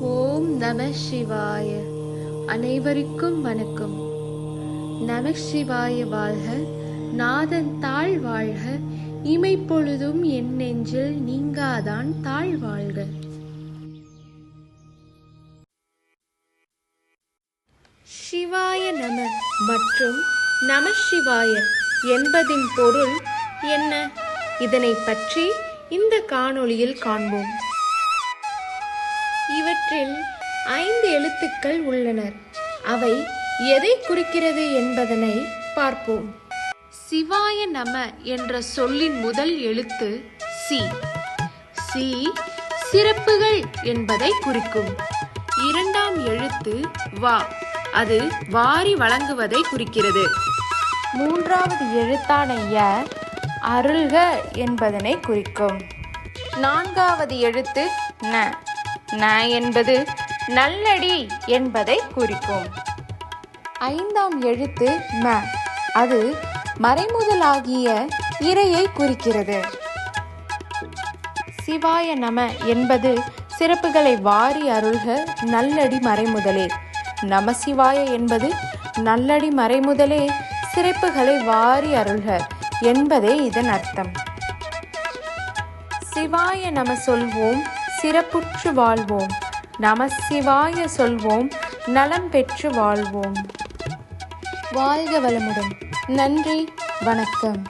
ஓம் நம சிவாய. அனைவருக்கும் வணக்கம். நம சிவாய வாழ்க. நாதன் தாழ் வாழ்க. இமைப்பொழுதும் என் நெஞ்சில் நீங்காதான் தாழ் வாழ்க. சிவாய நம மற்றும் நம சிவாய என்பதின் பொருள் என்ன? இதனை பற்றி இந்த காணொளியில் காண்போம். இவற்றில் ஐந்து எழுத்துக்கள் உள்ளனர். அவை எதை குறிக்கிறது என்பதனை பார்ப்போம். சிவாய நம என்ற சொல்லின் முதல் எழுத்து சி. சி சிறப்புகள் என்பதை குறிக்கும். இரண்டாம் எழுத்து வா. அது வாரி வழங்குவதை குறிக்கிறது. மூன்றாவது எழுத்தான ய அருள்க என்பதனை குறிக்கும். நான்காவது எழுத்து ந. ந என்பது நல்லடி என்பதை குறிக்கும். ஐந்தாம் எழுத்து ம. அது மறைமுதலாகிய இறையை குறிக்கிறது. சிவாய நம என்பது சிறப்புகளை வாரி அருள்க நல்லடி மறைமுதலே. நம சிவாய என்பது நல்லடி மறைமுதலே சிறப்புகளை வாரி அருள்க என்பதே இதன் அர்த்தம். சிவாய நம சொல்வோம் சிறப்புற்று வாழ்வோம். நமசிவாய சொல்வோம் நலம் பெற்று வாழ்வோம். வாழ்க வளமுடன். நன்றி வணக்கம்.